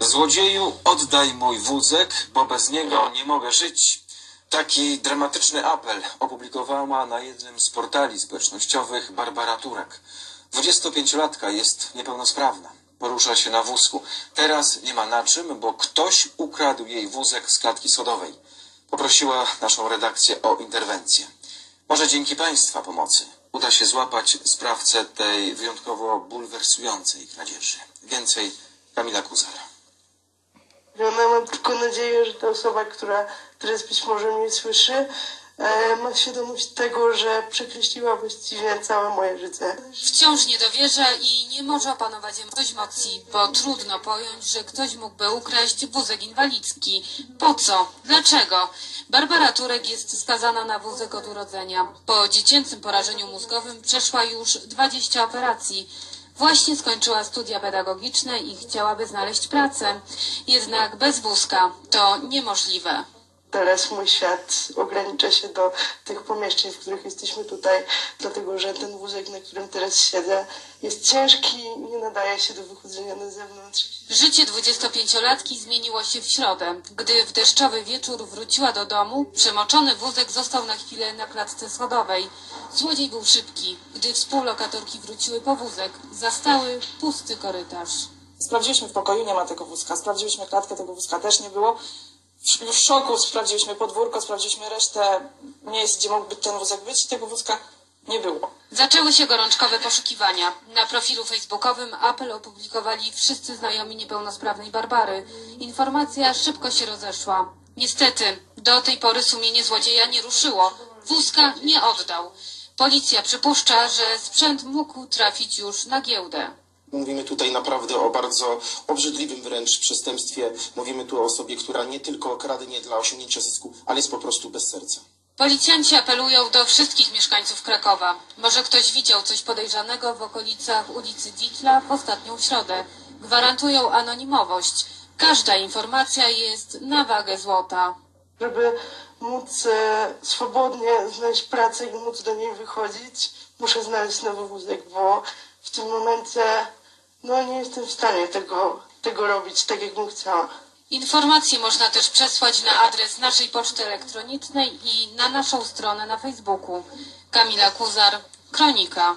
Złodzieju, oddaj mój wózek, bo bez niego nie mogę żyć. Taki dramatyczny apel opublikowała na jednym z portali społecznościowych Barbara Turek. 25-latka jest niepełnosprawna. Porusza się na wózku. Teraz nie ma na czym, bo ktoś ukradł jej wózek z klatki sodowej. Poprosiła naszą redakcję o interwencję. Może dzięki Państwa pomocy uda się złapać sprawcę tej wyjątkowo bulwersującej kradzieży. Więcej Kamila Kuzara. No, mam tylko nadzieję, że ta osoba, która teraz być może mnie słyszy, e, ma świadomość tego, że przekreśliła właściwie całe moje życie. Wciąż nie dowierza i nie może opanować emocji, bo trudno pojąć, że ktoś mógłby ukraść wózek inwalidzki. Po co? Dlaczego? Barbara Turek jest skazana na wózek od urodzenia. Po dziecięcym porażeniu mózgowym przeszła już 20 operacji. Właśnie skończyła studia pedagogiczne i chciałaby znaleźć pracę. Jednak bez wózka to niemożliwe. Teraz mój świat ogranicza się do tych pomieszczeń, w których jesteśmy tutaj, dlatego że ten wózek, na którym teraz siedzę, jest ciężki i nie nadaje się do wychodzenia na zewnątrz. Życie 25-latki zmieniło się w środę. Gdy w deszczowy wieczór wróciła do domu, przemoczony wózek został na chwilę na klatce schodowej. Złodziej był szybki. Gdy współlokatorki wróciły po wózek, zastały pusty korytarz. Sprawdziliśmy w pokoju, nie ma tego wózka. Sprawdziliśmy klatkę, tego wózka też nie było. W, szoku sprawdziliśmy podwórko, sprawdziliśmy resztę miejsc, gdzie mógłby ten wózek być tego wózka nie było. Zaczęły się gorączkowe poszukiwania. Na profilu facebookowym apel opublikowali wszyscy znajomi niepełnosprawnej Barbary. Informacja szybko się rozeszła. Niestety, do tej pory sumienie złodzieja nie ruszyło. Wózka nie oddał. Policja przypuszcza, że sprzęt mógł trafić już na giełdę. Mówimy tutaj naprawdę o bardzo obrzydliwym wręcz przestępstwie. Mówimy tu o osobie, która nie tylko kradnie dla osiągnięcia zysku, ale jest po prostu bez serca. Policjanci apelują do wszystkich mieszkańców Krakowa. Może ktoś widział coś podejrzanego w okolicach ulicy Ditla w ostatnią środę. Gwarantują anonimowość. Każda informacja jest na wagę złota. Żeby móc e, swobodnie znaleźć pracę i móc do niej wychodzić, muszę znaleźć nowy wózek, bo w tym momencie no, nie jestem w stanie tego, tego robić tak, jak bym chciała. Informacje można też przesłać na adres naszej poczty elektronicznej i na naszą stronę na Facebooku. Kamila Kuzar, Kronika.